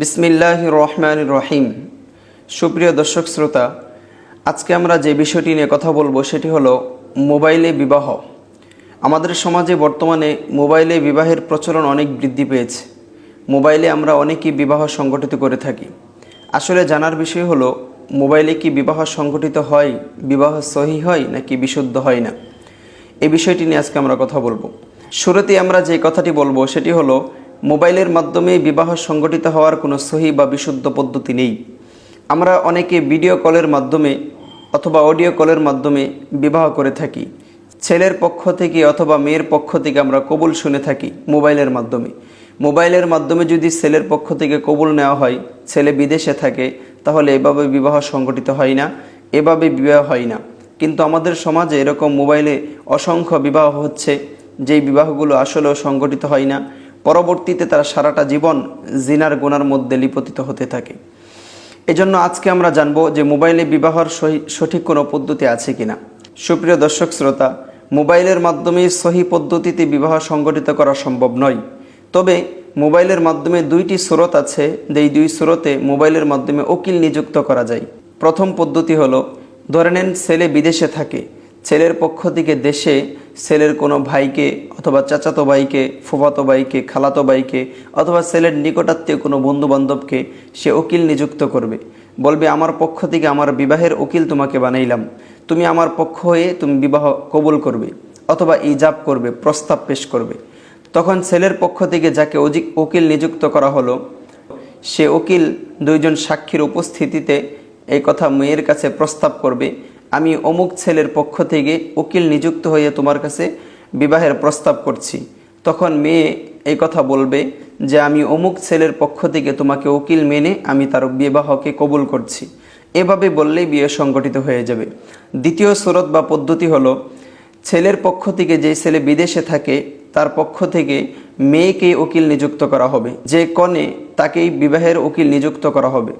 বিসমিল্লাহ রহমান রহিম। সুপ্রিয় দর্শক শ্রোতা, আজকে আমরা যে বিষয়টি নিয়ে কথা বলব সেটি হলো মোবাইলে বিবাহ। আমাদের সমাজে বর্তমানে মোবাইলে বিবাহের প্রচলন অনেক বৃদ্ধি পেয়েছে। মোবাইলে আমরা অনেকই বিবাহ সংগঠিত করে থাকি। আসলে জানার বিষয় হলো, মোবাইলে কি বিবাহ সংগঠিত হয়, বিবাহ সহি হয়, নাকি বিশুদ্ধ হয় না? এই বিষয়টি নিয়ে আজকে আমরা কথা বলব। শুরুতে আমরা যে কথাটি বলব সেটি হলো মোবাইলের মাধ্যমে বিবাহ সংগঠিত হওয়ার কোনো সহি বা বিশুদ্ধ পদ্ধতি নেই। আমরা অনেকে ভিডিও কলের মাধ্যমে অথবা অডিও কলের মাধ্যমে বিবাহ করে থাকি। ছেলের পক্ষ থেকে অথবা মেয়ের পক্ষ থেকে আমরা কবুল শুনে থাকি মোবাইলের মাধ্যমে। মোবাইলের মাধ্যমে যদি ছেলের পক্ষ থেকে কবুল নেওয়া হয়, ছেলে বিদেশে থাকে, তাহলে এভাবে বিবাহ সংগঠিত হয় না, এভাবে বিবাহ হয় না। কিন্তু আমাদের সমাজে এরকম মোবাইলে অসংখ্য বিবাহ হচ্ছে, যেই বিবাহগুলো আসলেও সংগঠিত হয় না। পরবর্তীতে তারা সারাটা জীবন জিনার গোনার মধ্যে লিপতিত হতে থাকে। এজন্য আজকে আমরা জানব যে মোবাইলে বিবাহর সঠিক কোনো পদ্ধতি আছে কিনা। সুপ্রিয় দর্শক শ্রোতা, মোবাইলের মাধ্যমে সহি পদ্ধতিতে বিবাহ সংগঠিত করা সম্ভব নয়। তবে মোবাইলের মাধ্যমে দুইটি স্রোত আছে, যেই দুই স্রোতে মোবাইলের মাধ্যমে উকিল নিযুক্ত করা যায়। প্রথম পদ্ধতি হলো, ধরে নেন ছেলে বিদেশে থাকে ছেলের পক্ষ থেকে দেশে ছেলের কোনো ভাইকে অথবা চাচাতো ভাইকে, ফুফাতো ভাইকে, খালাতো ভাইকে অথবা ছেলের নিকটাত্মীয় কোনো বন্ধু বান্ধবকে সে উকিল নিযুক্ত করবে। বলবে, আমার পক্ষ থেকে আমার বিবাহের উকিল তোমাকে বানাইলাম। তুমি আমার পক্ষ হয়ে তুমি বিবাহ কবুল করবে অথবা ইজাব করবে, প্রস্তাব পেশ করবে। তখন ছেলের পক্ষ থেকে যাকে উকিল নিযুক্ত করা হলো, সে উকিল দুইজন সাক্ষীর উপস্থিতিতে এই কথা মেয়ের কাছে প্রস্তাব করবে আমি অমুক ছেলের পক্ষ থেকে উকিল নিযুক্ত হয়ে তোমার কাছে বিবাহের প্রস্তাব করছি। তখন মেয়ে এই কথা বলবে যে আমি অমুক ছেলের পক্ষ থেকে তোমাকে উকিল মেনে আমি তার বিবাহকে কবুল করছি। এভাবে বললেই বিয়ে সংগঠিত হয়ে যাবে। দ্বিতীয় স্রোত বা পদ্ধতি হলো, ছেলের পক্ষ থেকে যে ছেলে বিদেশে থাকে, তার পক্ষ থেকে মেয়েকে উকিল নিযুক্ত করা হবে। যে কনে, তাকেই বিবাহের উকিল নিযুক্ত করা হবে।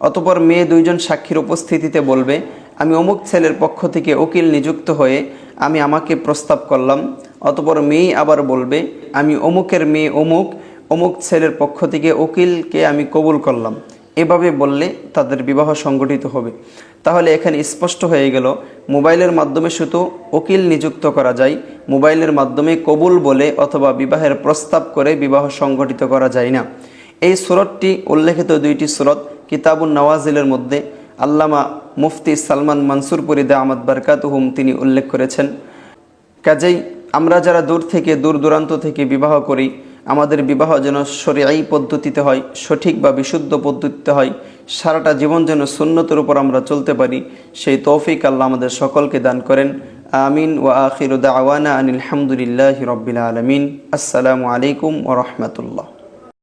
অতপর মেয়ে দুইজন সাক্ষীর উপস্থিতিতে বলবে আমি অমুক ছেলের পক্ষ থেকে উকিল নিযুক্ত হয়ে আমি আমাকে প্রস্তাব করলাম। অতপর মেয়ে আবার বলবে, আমি অমুকের মেয়ে অমুক অমুক ছেলের পক্ষ থেকে উকিলকে আমি কবুল করলাম। এভাবে বললে তাদের বিবাহ সংগঠিত হবে। তাহলে এখানে স্পষ্ট হয়ে গেল, মোবাইলের মাধ্যমে শুধু উকিল নিযুক্ত করা যায়, মোবাইলের মাধ্যমে কবুল বলে অথবা বিবাহের প্রস্তাব করে বিবাহ সংগঠিত করা যায় না। এই সুরতটি উল্লেখিত দুইটি সুরত, কিতাবুন নওয়াজিলের মধ্যে আল্লামা মুফতি সালমান মনসুরপুরি দা আহমদ বারকাতুহুম তিনি উল্লেখ করেছেন, কাজেই আমরা যারা দূর থেকে, দূর দূরান্ত থেকে বিবাহ করি, আমাদের বিবাহ যেন সরিয়াই পদ্ধতিতে হয়, সঠিক বা বিশুদ্ধ পদ্ধতিতে হয়, সারাটা জীবন যেন সুন্নতের উপর আমরা চলতে পারি, সেই তৌফিক আল্লাহ আমাদের সকলকে দান করেন। আমিন ওয়া আখির দাওয়ানা আনিল হামদুলিল্লাহি রব্বিল আলমিন। আসসালামু আলাইকুম ওয়া রাহমাতুল্লাহ।